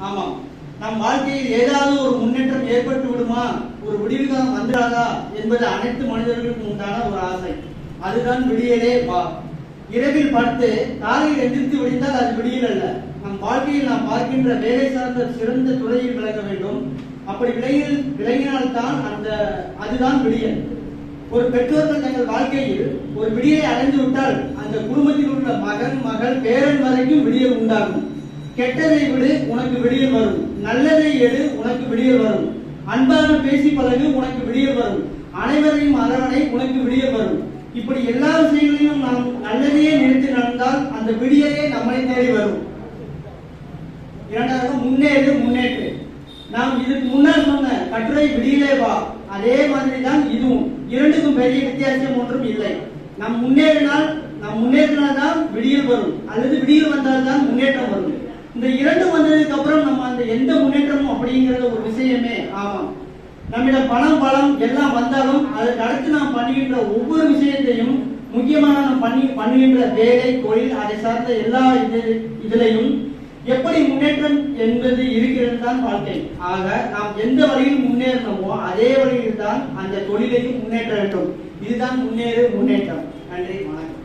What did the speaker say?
ஆமாம். நம் வாழ்க்கையில் ஏதாவது ஒரு முன்னேற்றம் ஏற்பட்டு விடுமா? ஒரு விடிவுகாலம் வந்துடாதா என்பது அனைத்து மனிதர்களுக்கும் உண்டான ஒரு ஆசை. அதுதான் விடியலே வா இரவில் படுத்து காலையில் எதிர்த்து விடிந்தால் அது விடியல் அல்ல. நம் வாழ்க்கையில் நாம் பார்க்கின்ற வேலை சார்ந்த சிறந்த துறையில் விளங்க வேண்டும். அப்படி விலகில் விளங்கினால்தான் அந்த அதுதான் விடியல். ஒரு பெற்றோர்கள் தங்கள் வாழ்க்கையில் ஒரு விடியலை அடைந்து விட்டால் அந்த குடும்பத்தில் உள்ள மகன் மகள் பேரன் வரைக்கும் விடியல் உண்டாகும். கெட்டதை விடு உனக்கு விடியல் வரும். நல்லதை எடு உனக்கு விடியல் வரும். அன்பாக பேசி பழகு உனக்கு விடியல் வரும். அனைவரையும் அரவணை உனக்கு விடியல் வரும். இப்படி எல்லா விஷயங்களையும் நாம் நல்லதையே நினைத்து நடந்தால் அந்த விடியலே நம்மளை தேடி வரும். இரண்டாவது முன்னேறு முன்னேற்று. நாம் இதுக்கு முன்னால் சொன்ன கட்டுரை விடியலே வா. அதே மாதிரி தான் இதுவும். இரண்டுக்கும் பெரிய வித்தியாசம் ஒன்றும் இல்லை. நாம் முன்னேறினால் நாம் முன்னேற்றினால் தான் விடியல் வரும். அல்லது விடியல் வந்தால் தான் முன்னேற்றம் வரும். அந்த எந்த முன்னேற்றமும் அப்படிங்கிறது ஒரு விஷயமே. ஆமாம். நம்மிடம் பணம் பலம் எல்லாம் வந்தாலும் அதற்கு அடுத்து நாம் பண்ணுகின்ற ஒவ்வொரு விஷயத்தையும் முக்கியமாக நாம் பண்ணி பண்ணுகின்ற வேலை தொழில் அதை சார்ந்த எல்லா இது இதிலையும் எப்படி முன்னேற்றம் என்பது இருக்கிறது தான் வாழ்க்கை. ஆக நாம் எந்த வழியில் முன்னேறணுமோ அதே வழியில் தான் அந்த தொழிலையும் முன்னேற்ற வேண்டும். இதுதான் முன்னேறு முன்னேற்றம். நன்றி வணக்கம்.